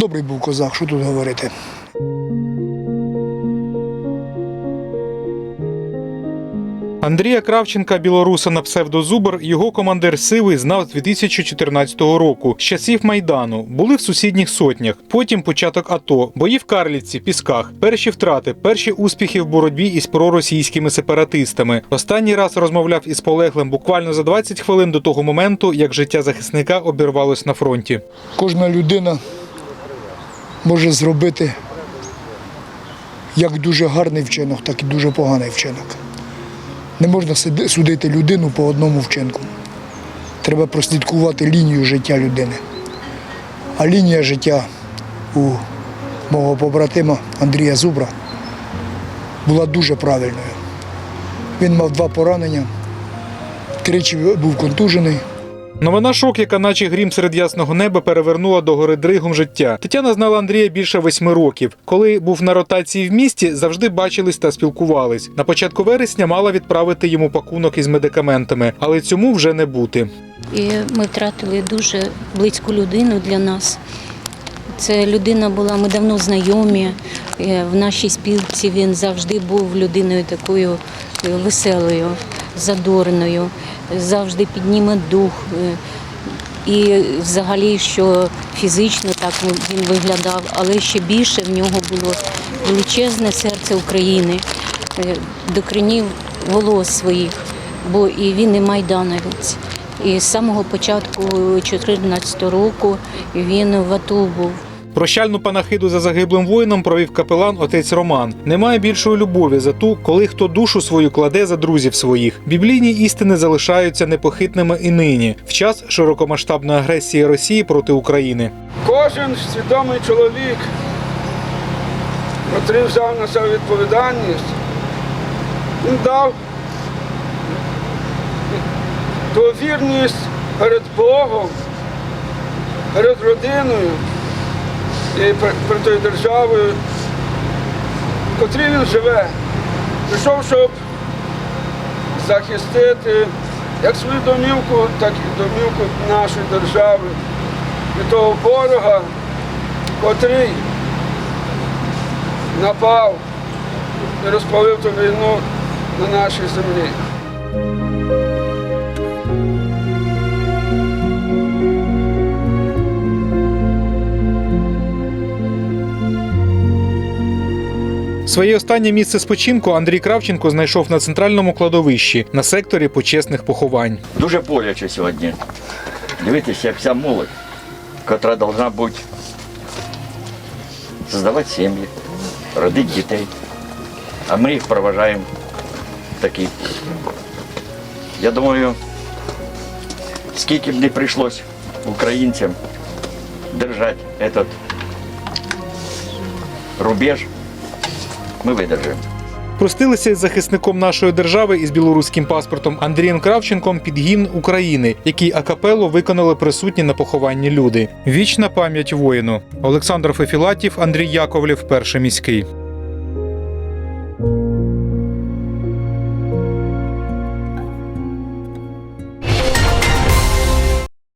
Добрий був козак, що тут говорити. Андрія Кравченка, білоруса на псевдозубр, його командир Сивий знав з 2014 року. З часів майдану були в сусідніх сотнях. Потім початок АТО, бої в Карлівці, Пісках, перші втрати, перші успіхи в боротьбі із проросійськими сепаратистами. Останній раз розмовляв із полеглим буквально за 20 хвилин до того моменту, як життя захисника обірвалось на фронті. Кожна людина може зробити як дуже гарний вчинок, так і дуже поганий вчинок. Не можна судити людину по одному вчинку. Треба прослідкувати лінію життя людини. А лінія життя у мого побратима Андрія Зубра була дуже правильною. Він мав два поранення, тричі був контужений. Новина шок, яка наче грім серед ясного неба, перевернула до гори дригом життя. Тетяна знала Андрія більше восьми років. Коли був на ротації в місті, завжди бачились та спілкувались. На початку вересня мала відправити йому пакунок із медикаментами, але цьому вже не бути. І ми втратили дуже близьку людину для нас. Це людина була, ми давно знайомі. Е, В нашій спілці він завжди був людиною такою е, веселою, задорною, завжди підніме дух. Е, І взагалі, що фізично так він виглядав, але ще більше в нього було величезне серце України е, до коренів волос своїх, бо і він і майдановець. І з самого початку 2014 року він в АТО був. Прощальну панахиду за загиблим воїном провів капелан отець Роман. Немає більшої любові за ту, коли хто душу свою кладе за друзів своїх. Біблійні істини залишаються непохитними і нині, в час широкомасштабної агресії Росії проти України. Кожен свідомий чоловік, котрий взяв на себе відповідальність, він дав ту вірність перед Богом, перед родиною і перед тою державою, в котрій він живе. Прийшов, щоб захистити як свою домівку, так і домівку нашої держави від того ворога, котрий напав і розпалив ту війну на нашій землі. Своє останнє місце спочинку Андрій Кравченко знайшов на центральному кладовищі на секторі почесних поховань. Дуже боляче сьогодні. Дивитися, як вся молодь, яка повинна бути здавати сім'ї, родити дітей. А ми їх проважаємо такі. Я думаю, скільки б не прийшлось українцям держати этот рубеж, ми видержимо. Простилися із захисником нашої держави із білоруським паспортом Андрієм Кравченком під гімн України, який акапело виконали присутні на похованні люди. Вічна пам'ять воїну. Олександр Фефілатів, Андрій Яковлів, перший міський.